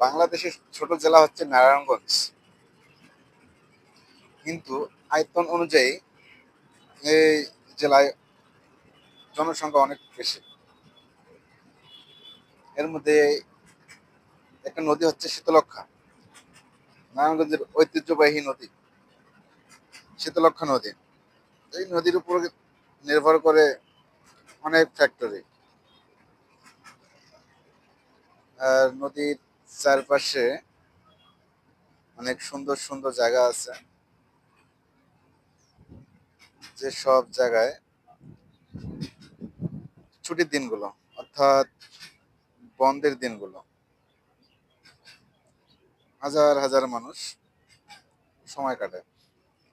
বাংলাদেশের ছোট জেলা হচ্ছে নারায়ণগঞ্জ। কিন্তু আয়তন অনুযায়ী এই জেলায় জনসংখ্যা অনেক বেশি। এর মধ্যে একটা নদী হচ্ছে শীতলক্ষা নারায়ণগঞ্জের ঐতিহ্যবাহী নদী শীতলক্ষা নদী। এই নদীর উপর নির্ভর করে অনেক ফ্যাক্টরি আর নদীর চারপাশে অনেক সুন্দর সুন্দর জায়গা আছে। যে সব জায়গায় ছুটির দিনগুলো, অর্থাৎ বন্ধের দিনগুলো, হাজার হাজার মানুষ সময় কাটে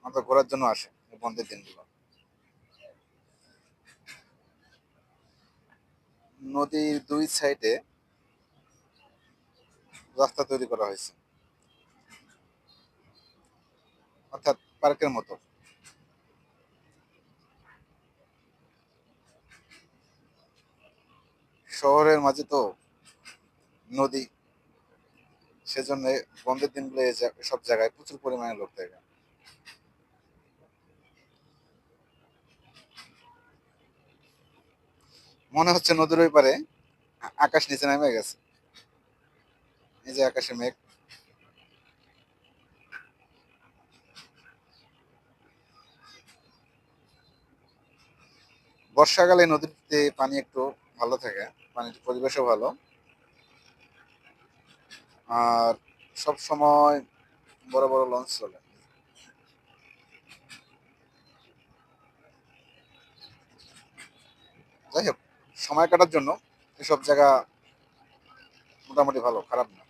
অন্তত ঘোরার জন্য আসে বন্ধের দিনগুলো। নদীর দুই সাইডে রাস্তা তৈরি করা হয়েছে। অর্থাৎ পার্কের মতো। শহরের মাঝে তো নদী, সেজন্য বন্ধের দিনগুলো সব জায়গায় প্রচুর পরিমাণে লোক থাকে। মনে হচ্ছে নদীর ওই পারে আকাশ নিচে নেমে গেছে। এই যে আকাশে মেঘ। বর্ষাকালে নদীতে পানি একটু ভালো থাকে, পানির পরিবেশও ভালো। আর সব সময় বড় বড় লঞ্চ চলে। যাই হোক, সময় কাটার জন্য এসব জায়গা মোটামুটি ভালো, খারাপ না।